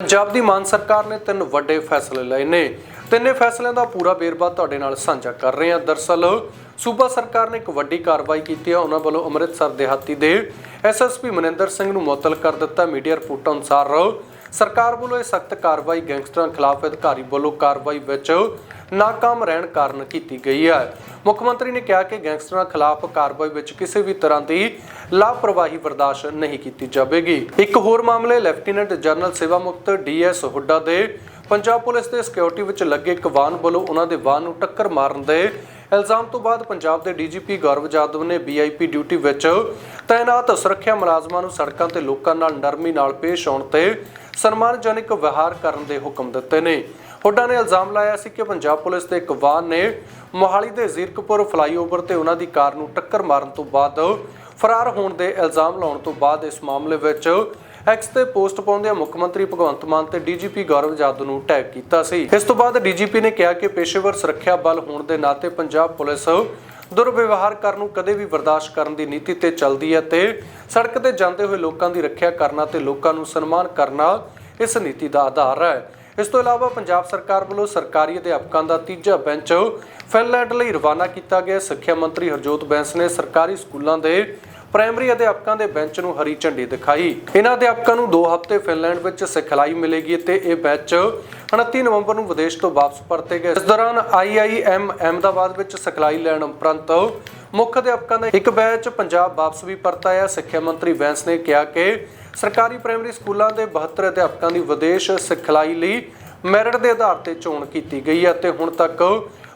ਪੰਜਾਬ ਦੀ ਮਾਨ ਸਰਕਾਰ ਨੇ ਤਿੰਨ ਵੱਡੇ ਫੈਸਲੇ ਲਏ ਨੇ। ਤਿੰਨੇ ਫੈਸਲਿਆਂ ਦਾ ਪੂਰਾ ਵੇਰਵਾ ਤੁਹਾਡੇ ਨਾਲ ਸਾਂਝਾ ਕਰ ਰਹੇ ਹਾਂ। ਦਰਸਲ, ਸੂਬਾ ਸਰਕਾਰ ਨੇ ਇੱਕ ਵੱਡੀ ਕਾਰਵਾਈ ਕੀਤੀ ਹੈ। ਉਹਨਾਂ ਵੱਲੋਂ ਅੰਮ੍ਰਿਤਸਰ ਦਿਹਾਤੀ ਦੇ ਐਸਐਸਪੀ ਮਨਿੰਦਰ ਸਿੰਘ ਨੂੰ ਮੁਅੱਤਲ ਕਰ ਦਿੱਤਾ। ਮੀਡੀਆ ਰਿਪੋਰਟਾਂ ਅਨੁਸਾਰ ਸਰਕਾਰ ਵੱਲੋਂ ਇਹ ਸਖਤ ਕਾਰਵਾਈ ਗੈਂਗਸਟਰਾਂ ਖਿਲਾਫ ਅਧਿਕਾਰੀ ਵੱਲੋਂ ਕਾਰਵਾਈ ਵਿੱਚ ਨਾਕਾਮ ਰਹਿਣ ਕਾਰਨ ਕੀਤੀ ਗਈ ਹੈ। ਮੁੱਖ ਮੰਤਰੀ ਨੇ ਕਿਹਾ ਕਿ ਗੈਂਗਸਟਰਾਂ ਖਿਲਾਫ ਕਾਰਵਾਈ ਵਿੱਚ ਕਿਸੇ ਵੀ ਤਰ੍ਹਾਂ ਦੀ ਲਾਪਰਵਾਹੀ ਬਰਦਾਸ਼ਤ ਨਹੀਂ ਕੀਤੀ ਜਾਵੇਗੀ। ਇੱਕ ਹੋਰ ਮਾਮਲੇ, ਲੈਫਟੀਨੈਂਟ ਜਨਰਲ ਸੇਵਾ ਮੁਕਤ ਡੀਐਸ ਹੁੱਡਾ ਦੇ ਪੰਜਾਬ ਪੁਲਿਸ ਦੇ ਸਿਕਿਉਰਿਟੀ ਵਿੱਚ ਲੱਗੇ ਇੱਕ ਵਾਹਨ ਵੱਲੋਂ ਉਹਨਾਂ ਦੇ ਵਾਹਨ ਨੂੰ ਟੱਕਰ ਮਾਰਨ ਦੇ ਇਲਜ਼ਾਮ ਤੋਂ ਬਾਅਦ ਪੰਜਾਬ ਦੇ ਡੀਜੀਪੀ ਗੌਰਵ ਜਾਦਵ ਨੇ ਵੀਆਈਪੀ ਡਿਊਟੀ ਵਿੱਚ ਤਾਇਨਾਤ ਸੁਰੱਖਿਆ ਮੁਲਾਜ਼ਮਾਂ ਨੂੰ ਸੜਕਾਂ ਤੇ ਲੋਕਾਂ ਨਾਲ ਨਰਮੀ ਨਾਲ ਪੇਸ਼ ਆਉਣ ਤੇ ਸਨਮਾਨਜਨਕ ਵਿਵਹਾਰ ਕਰਨ ਦੇ ਹੁਕਮ ਦਿੱਤੇ ਨੇ। ਹੁੱਡਾ ਨੇ ਇਲਜ਼ਾਮ ਲਾਇਆ ਸੀ ਕਿ ਪੰਜਾਬ ਪੁਲਿਸ ਦੇ ਇੱਕ ਵਾਹਨ ਨੇ ਮੋਹਾਲੀ ਦੇ ਜ਼ੀਰਕਪੁਰ ਫਲਾਈਓਵਰ ਤੇ ਉਹਨਾਂ ਦੀ ਕਾਰ ਨੂੰ ਟੱਕਰ ਮਾਰਨ ਤੋਂ ਬਾਅਦ ਫਰਾਰ ਹੋਣ ਦੇ ਇਲਜ਼ਾਮ ਲਾਉਣ ਤੋਂ ਬਾਅਦ ਇਸ ਮਾਮਲੇ ਵਿੱਚ ਐਕਸ ਤੇ ਪੋਸਟ ਪਾਉਂਦਿਆਂ ਮੁੱਖ ਮੰਤਰੀ ਭਗਵੰਤ ਮਾਨ ਤੇ ਡੀਜੀਪੀ ਗੌਰਵ ਜਾਦਵ ਨੂੰ ਟੈਗ ਕੀਤਾ ਸੀ। ਇਸ ਤੋਂ ਬਾਅਦ ਡੀਜੀਪੀ ਨੇ ਕਿਹਾ ਕਿ ਪੇਸ਼ੇਵਰ ਸੁਰੱਖਿਆ ਬਲ ਹੋਣ ਦੇ ਨਾਤੇ ਪੰਜਾਬ ਪੁਲਿਸ ਦੁਰਵਿਵਹਾਰ ਕਰਨ ਨੂੰ ਕਦੇ ਵੀ ਬਰਦਾਸ਼ਤ ਕਰਨ ਦੀ ਨੀਤੀ ਤੇ ਚੱਲਦੀ ਹੈ ਤੇ ਸੜਕ ਤੇ ਜਾਂਦੇ ਹੋਏ ਲੋਕਾਂ ਦੀ ਰੱਖਿਆ ਕਰਨਾ ਤੇ ਲੋਕਾਂ ਨੂੰ ਸਨਮਾਨ ਕਰਨਾ ਇਸ ਨੀਤੀ ਦਾ ਆਧਾਰ ਹੈ। ਇਸ ਤੋਂ ਇਲਾਵਾ ਪੰਜਾਬ ਸਰਕਾਰ ਵੱਲੋਂ ਸਰਕਾਰੀ ਅਧਿਆਪਕਾਂ ਦਾ ਤੀਜਾ ਬੈਂਚ ਫਿਨਲੈਂਡ ਲਈ ਰਵਾਨਾ ਕੀਤਾ ਗਿਆ। ਸਿੱਖਿਆ ਮੰਤਰੀ ਹਰਜੋਤ ਬੈਂਸ ਨੇ ਸਰਕਾਰੀ ਸਕੂਲਾਂ ਦੇ ਪ੍ਰਾਇਮਰੀ ਅਧਿਆਪਕਾਂ ਦੇ ਬੈਂਚ ਨੂੰ ਹਰੀ ਝੰਡੀ ਦਿਖਾਈ। ਇਹਨਾਂ ਅਧਿਆਪਕਾਂ ਨੂੰ 2 ਹਫ਼ਤੇ ਫਿਨਲੈਂਡ ਵਿੱਚ ਸਿਖਲਾਈ ਮਿਲੇਗੀ ਤੇ ਇਹ ਬੈਚ 29 ਨਵੰਬਰ ਨੂੰ ਵਿਦੇਸ਼ ਤੋਂ ਵਾਪਸ ਪਰਤੇ ਗਏ। ਇਸ ਦੌਰਾਨ ਆਈਆਈਐਮ ਅਹਿਮਦਾਬਾਦ ਵਿੱਚ ਸਿਖਲਾਈ ਲੈਣ ਉਪਰੰਤ ਮੁੱਖ ਅਧਿਆਪਕਾਂ ਦਾ ਇੱਕ ਬੈਚ ਪੰਜਾਬ ਵਾਪਸ ਵੀ ਪਰਤ ਆਇਆ ਸਿੱਖਿਆ ਮੰਤਰੀ ਬੈਂਸ ਨੇ ਕਿਹਾ ਕਿ ਸਰਕਾਰੀ ਪ੍ਰਾਇਮਰੀ ਸਕੂਲਾਂ ਦੇ 72 ਅਧਿਆਪਕਾਂ ਦੀ ਵਿਦੇਸ਼ ਸਿਖਲਾਈ ਲਈ ਮੈਰਿਟ ਦੇ ਆਧਾਰ ਤੇ ਚੋਣ ਕੀਤੀ ਗਈ ਹੈ ਤੇ ਹੁਣ ਤੱਕ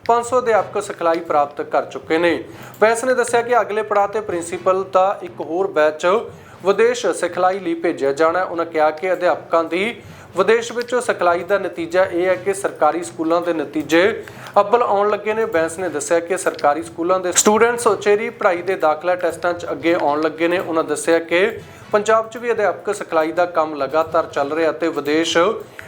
500 ਅਧਿਆਪਕ ਸਿਖਲਾਈ ਪ੍ਰਾਪਤ ਕਰ ਚੁੱਕੇ ਨੇ। ਵੈਸ ਨੇ ਦੱਸਿਆ ਕਿ ਅਗਲੇ ਪੜਾਅ ਤੇ ਪ੍ਰਿੰਸੀਪਲ ਦਾ ਇੱਕ ਹੋਰ ਬੈਚ ਵਿਦੇਸ਼ ਸਿਖਲਾਈ ਲਈ ਭੇਜਿਆ ਜਾਣਾ ਉਹਨਾਂ ਕਿਹਾ ਕਿ ਅਧਿਆਪਕਾਂ ਦੀ ਵਿਦੇਸ਼ ਵਿੱਚੋਂ ਸਿਖਲਾਈ ਦਾ ਨਤੀਜਾ ਇਹ ਹੈ ਕਿ ਸਰਕਾਰੀ ਸਕੂਲਾਂ ਦੇ ਨਤੀਜੇ ਅੱਵਲ ਆਉਣ ਲੱਗੇ ਨੇ। ਬੈਂਸ ਨੇ ਦੱਸਿਆ ਕਿ ਸਰਕਾਰੀ ਸਕੂਲਾਂ ਦੇ ਸਟੂਡੈਂਟਸ ਉਚੇਰੀ ਪੜ੍ਹਾਈ ਦੇ ਦਾਖਲਾ ਟੈਸਟਾਂ 'ਚ ਅੱਗੇ ਆਉਣ ਲੱਗੇ ਨੇ। ਉਹਨਾਂ ਦੱਸਿਆ ਕਿ ਪੰਜਾਬ 'ਚ ਵੀ ਅਧਿਆਪਕ ਸਿਖਲਾਈ ਦਾ ਕੰਮ ਲਗਾਤਾਰ ਚੱਲ ਰਿਹਾ ਤੇ ਵਿਦੇਸ਼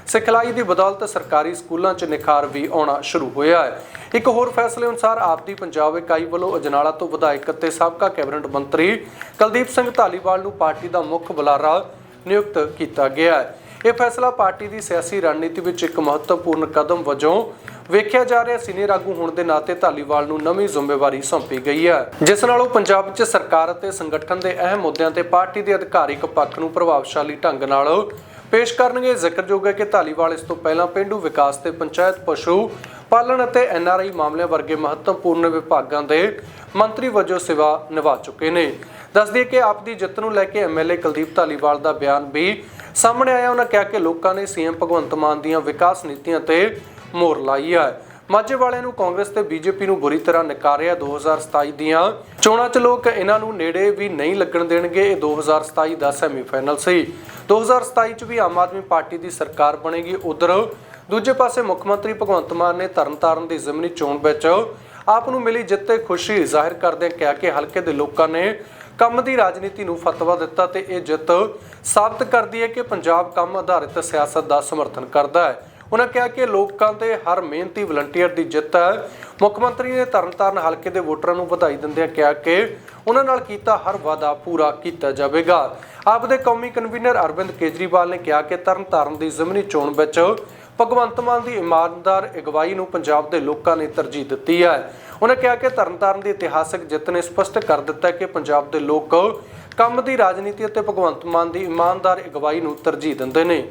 ਸਿਖਲਾਈ ਦੀ ਬਦੌਲਤ ਸਰਕਾਰੀ ਸਕੂਲਾਂ 'ਚ ਨਿਖਾਰ ਵੀ ਆਉਣਾ ਸ਼ੁਰੂ ਹੋਇਆ ਹੈ। ਇੱਕ ਹੋਰ ਫੈਸਲੇ ਅਨੁਸਾਰ ਆਪਦੀ ਪੰਜਾਬ ਇਕਾਈ ਵੱਲੋਂ ਅਜਨਾਲਾ ਤੋਂ ਵਿਧਾਇਕ ਅਤੇ ਸਾਬਕਾ ਕੈਬਨਿਟ ਮੰਤਰੀ ਕੁਲਦੀਪ ਸਿੰਘ ਧਾਲੀਵਾਲ ਨੂੰ ਪਾਰਟੀ ਦਾ ਮੁੱਖ ਬੁਲਾਰਾ ਨਿਯੁਕਤ ਕੀਤਾ ਗਿਆ ਹੈ। ਇਹ ਫੈਸਲਾ ਪਾਰਟੀ ਦੀ ਸਿਆਸੀ ਰਣਨੀਤੀ ਵਿੱਚ ਇੱਕ ਮਹੱਤਵਪੂਰਨ ਕਦਮ ਵਜੋਂ ਵੇਖਿਆ ਜਾ ਰਿਹਾ ਸੀਨੀਅਰ ਆਗੂ ਹੋਣ ਦੇ ਨਾਤੇ ਧਾਲੀਵਾਲ ਨੂੰ ਨਵੀਂ ਜ਼ਿੰਮੇਵਾਰੀ ਸੌਂਪੀ ਗਈ ਹੈ। ਜਿਸ ਨਾਲ ਉਹ ਪੰਜਾਬ 'ਚ ਸਰਕਾਰ ਅਤੇ ਸੰਗਠਨ ਦੇ ਅਹਿਮ ਮੁੱਦਿਆਂ ਤੇ ਪਾਰਟੀ ਦੇ ਅਧਿਕਾਰਿਕ ਪੱਖ ਨੂੰ ਪ੍ਰਭਾਵਸ਼ਾਲੀ ਢੰਗ ਨਾਲ ਪੇਸ਼ ਕਰਨਗੇ। ਜ਼ਿਕਰਯੋਗ ਹੈ ਕਿ ਧਾਲੀਵਾਲ ਇਸ ਤੋਂ ਪਹਿਲਾਂ ਪਿੰਡੂ ਵਿਕਾਸ ਤੇ ਪੰਚਾਇਤ ਪਸ਼ੂ ਪਾਲਣ ਅਤੇ ਐਨਆਰਆਈ ਮਾਮਲਿਆਂ ਵਰਗੇ ਮਹੱਤਵਪੂਰਨ ਵਿਭਾਗਾਂ ਦੇ ਮੰਤਰੀ ਵਜੋਂ ਸੇਵਾ ਨਿਭਾ ਚੁੱਕੇ ਨੇ। ਦੱਸ ਕਿ ਆਪ ਦੀ ਜਿੱਤ ਨੂੰ ਲੈ ਕੇ ਐਮਐਲਏ ਕੁਲਦੀਪ ਧਾਲੀਵਾਲ ਦਾ ਬਿਆਨ ਵੀ ਸਾਹਮਣੇ ਆਇਆ, ਉਹਨਾਂ ਕਿਹਾ ਕਿ ਲੋਕਾਂ ਨੇ ਸੀਐਮ ਭਗਵੰਤ ਮਾਨ ਦੀਆਂ ਵਿਕਾਸ ਨੀਤੀਆਂ ਤੇ ਮੋਹਰ ਲਾਈ ਹੈ ਮਾਝੇ ਵਾਲਿਆਂ ਨੂੰ ਕਾਂਗਰਸ ਤੇ ਬੀਜੇਪੀ ਨੂੰ ਬੁਰੀ ਤਰ੍ਹਾਂ ਨਕਾਰਿਆ 2027 ਦੀਆਂ। ਚੋਣਾਂ 'ਚ ਲੋਕ ਇਹਨਾਂ ਨੂੰ ਨੇੜੇ ਵੀ ਨਹੀਂ ਲੱਗਣ ਦੇਣਗੇ, ਇਹ 2027 ਦਾ ਸੈਮੀਫਾਈਨਲ ਸੀ। 2027 'ਚ ਵੀ ਆਮ ਆਦਮੀ ਪਾਰਟੀ ਦੀ ਸਰਕਾਰ ਬਣੇਗੀ ਉਧਰ। ਦੂਜੇ ਪਾਸੇ ਮੁੱਖ ਮੰਤਰੀ ਭਗਵੰਤ ਮਾਨ ਨੇ ਤਰਨਤਾਰਨ ਦੀ ਜ਼ਿਮਨੀ ਚੋਣ ਵਿੱਚ ਆਪ ਨੂੰ ਮਿਲੀ ਜਿੱਤੇ ਖੁਸ਼ੀ ਜ਼ਾਹਿਰ ਕਰਦਿਆਂ ਕਿਹਾ ਕਿ ਹਲਕੇ ਦੇ ਲੋਕਾਂ ਨੇ ਕੰਮ ਦੀ ਰਾਜਨੀਤੀ ਨੂੰ ਫਤਵਾ ਦਿੱਤਾ ਤੇ ਇਹ ਜਿੱਤ ਸਾਬਤ ਕਰਦੀ ਹੈ ਕਿ ਪੰਜਾਬ ਕੰਮ ਆਧਾਰਿਤ ਸਿਆਸਤ ਦਾ ਸਮਰਥਨ ਕਰਦਾ ਹੈ। ਉਹਨਾਂ ਕਿਹਾ ਕਿ ਲੋਕਾਂ ਦੇ ਹਰ ਮਿਹਨਤੀ ਵਲੰਟੀਅਰ ਦੀ ਜਿੱਤ ਹੈ। ਮੁੱਖ ਮੰਤਰੀ ਨੇ ਤਰਨਤਾਰਨ ਹਲਕੇ ਦੇ ਵੋਟਰਾਂ ਨੂੰ ਵਧਾਈ ਦਿੰਦਿਆਂ ਕਿਹਾ ਕਿ ਉਹਨਾਂ ਨਾਲ ਕੀਤਾ ਹਰ ਵਾਅਦਾ ਪੂਰਾ ਕੀਤਾ ਜਾਵੇਗਾ। ਆਪ ਦੇ ਕੌਮੀ ਕਨਵੀਨਰ ਅਰਵਿੰਦ ਕੇਜਰੀਵਾਲ ਨੇ ਕਿਹਾ ਕਿ ਤਰਨਤਾਰਨ ਦੀ ਜ਼ਿਮਨੀ ਚੋਣ ਵਿੱਚ ਭਗਵੰਤ ਮਾਨ ਦੀ ਇਮਾਨਦਾਰ ਅਗਵਾਈ ਨੂੰ ਪੰਜਾਬ ਦੇ ਲੋਕਾਂ ਨੇ ਤਰਜੀਹ ਦਿੱਤੀ ਹੈ। ਉਹਨਾਂ ਕਿਹਾ ਕਿ ਤਰਨਤਾਰਨ ਦੀ ਇਤਿਹਾਸਕ ਜਿੱਤ ਨੇ ਸਪਸ਼ਟ ਕਰ ਦਿੱਤਾ ਕਿ ਪੰਜਾਬ ਦੇ ਲੋਕ ਕੰਮ ਦੀ ਰਾਜਨੀਤੀ ਅਤੇ ਭਗਵੰਤ ਮਾਨ ਦੀ ਇਮਾਨਦਾਰ ਅਗਵਾਈ ਨੂੰ ਤਰਜੀਹ ਦਿੰਦੇ ਨੇ।